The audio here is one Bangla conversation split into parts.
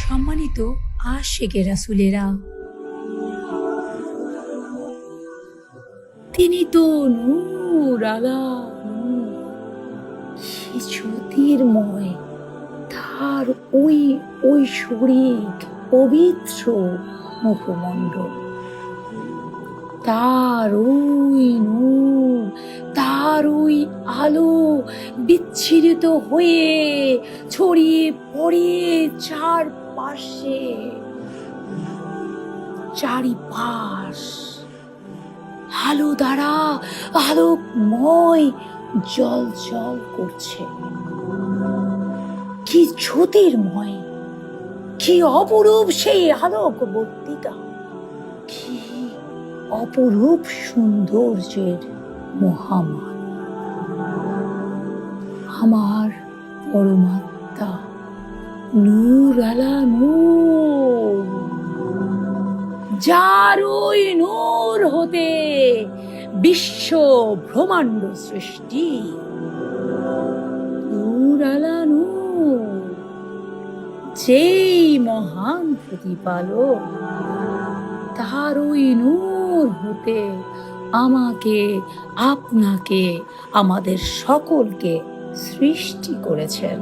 সম্মানিত আশেকে রাসুলেরা, তিনি তো নূর, আলা কি জ্যোতির্ময় তার ওই ওই ঐশ্বরিক, পবিত্র মুখমণ্ডল। তার ওই নূর তার ওই আলো বিচ্ছিরিত হয়ে ছড়িয়ে পড়ে চারপাশে। চারিপাশ। আলো দ্বারা আলোকময় জল জল করছে। কি জ্যোতির্ময়, কি অপরূপ সেই আলোকবর্তিকা, কি অপরূপ সৌন্দর্যের মহামান আমার পরমাত্মা নূর আলা নূর। যার ওই নূর হতে বিশ্ব ব্রহ্মাণ্ড সৃষ্টি। নূর আলা নূর। যেই মহান প্রতিপালক, তার ওই নূর হতে আমাকে, আপনাকে, আমাদের সকলকে সৃষ্টি করেছেন।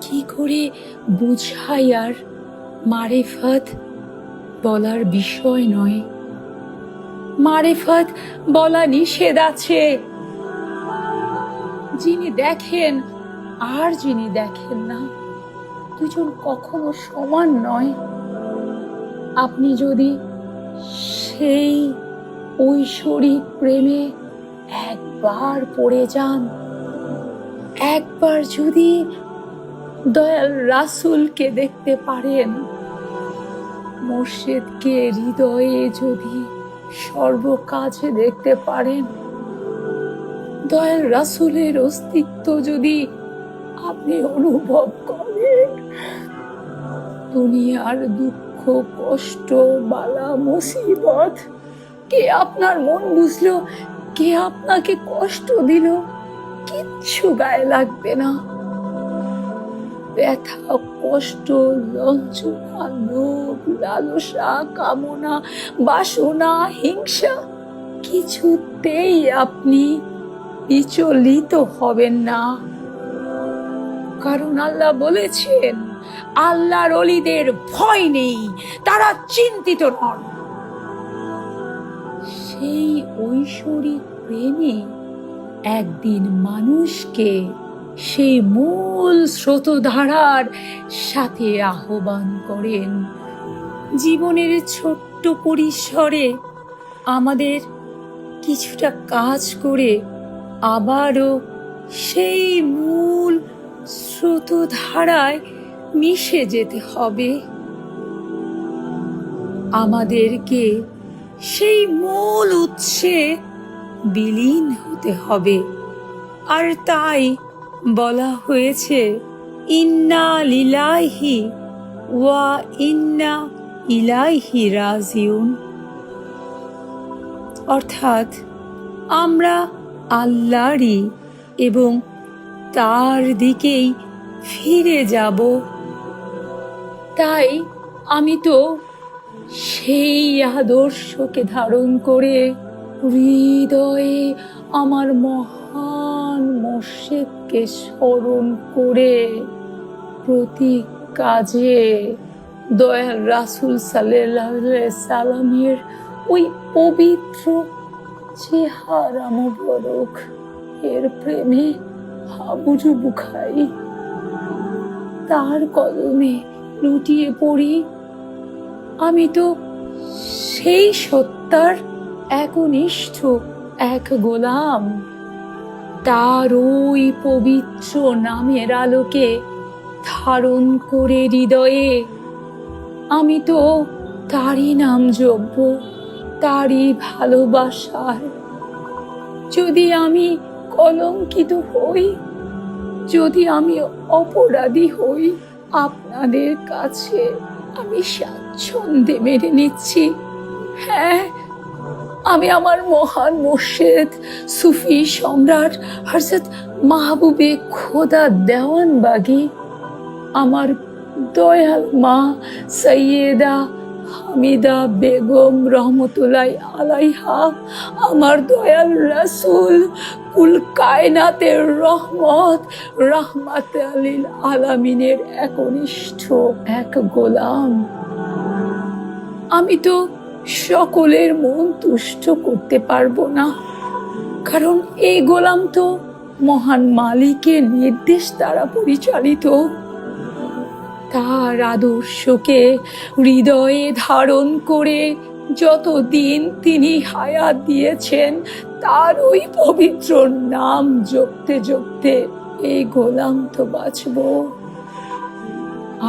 কি করে বুঝাই আর মারেফত বলার বিষয় নয়। মারেফত বলা নিষেধ আছে। যিনি দেখেন, আর যিনি দেখেন না, দুজন কখনো সমান নয়। আপনি যদি সেই ঐশ্বরিক প্রেমে একবার পড়ে যান। একবার যদি দয়াল রাসুলকে দেখতে পারেন, মোর্শেদকে হৃদয়ে যদি সর্বকাছে দেখতে পারেন, দয়াল রাসুলের অস্তিত্ব যদি আপনি অনুভব করেন, দুনিয়ার দুঃখ কষ্ট, বালা, মুসিবত। কে আপনার মন বুঝলো? কে আপনাকে কষ্ট দিল? কিচ্ছু গায়ে লাগবে না। ব্যথা, কষ্ট লঞ্চনা লোভ লালসা, কামনা, বাসনা, হিংসা, কিছুতেই আপনি বিচলিত হবেন না। কারণ আল্লাহ বলেছেন, আল্লাহর অলিদের ভয় নেই, তারা চিন্তিত নন। সেই ঐশ্বরিক প্রেমে একদিন মানুষকে সেই মূল স্রোতধারার সাথে আহ্বান করেন। জীবনের ছোট্ট পরিসরে আমাদের কিছুটা কাজ করে আবারও সেই মূল স্রোতধারায় মিশে যেতে হবে। আমাদেরকে সেই মূল উৎসে বিলীন হতে হবে। আর তাই বলা হয়েছে, ইন্না লিলাহি ওয়া ইন্না ইলাইহি রাজিউন। অর্থাৎ আমরা আল্লাহরই এবং তার দিকেই ফিরে যাব। তাই আমি তো সেই আদর্শকে ধারণ করে হৃদয়ে আমার মহান মোর্শেদকে স্মরণ করে প্রতি কাজে দয়াল রাসুল সালামের ওই পবিত্র চেহারা মোবারক এর প্রেমে হাবুডুবু খাই তার কলমে লুটিয়ে পড়ি। আমি তো সেই সত্তার একনিষ্ঠ এক গোলাম। তার ওই পবিত্র নামের আলোকে ধারণ করে হৃদয়ে আমি তো তারই নাম যোগ্য তারই ভালোবাসার। যদি আমি কলঙ্কিত হই। যদি আমি অপরাধী হই, আপনাদের কাছে আমি স্বাচ্ছন্দ্যে মেনে নিচ্ছি। হ্যাঁ আমি আমার মহান মোর্শেদ, সুফি সম্রাট হরজত মাহবুবে খোদা দেওয়ানবাগি, আমার দয়াল মা সৈয়দা হামিদা বেগম রহমতুল্লাহ আলাইহা, আমার দয়াল রাসূল, কুল কায়নাতের রহমত, রহমাত আলিল আলামিনের একনিষ্ঠ এক গোলাম। আমি তো সকলের মন তুষ্ট করতে পারব না, কারণ এই গোলাম তো মহান মালিকের নির্দেশ দ্বারা পরিচালিত। তার আদর্শকে হৃদয়ে ধারণ করে যতদিন তিনি হায়াত দিয়েছেন, তার ওই পবিত্র নাম জপতে জপতে এই গোলাম তো বাঁচব।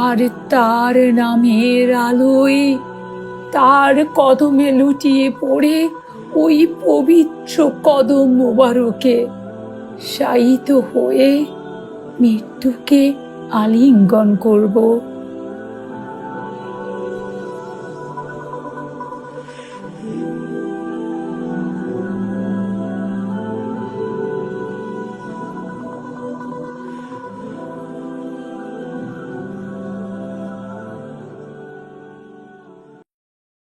আর তার নামের আলোয় তার কদমে লুটিয়ে পড়ে ওই পবিত্র কদম মোবারকে শায়িত হয়ে মৃত্যুকে আলিঙ্গন করব।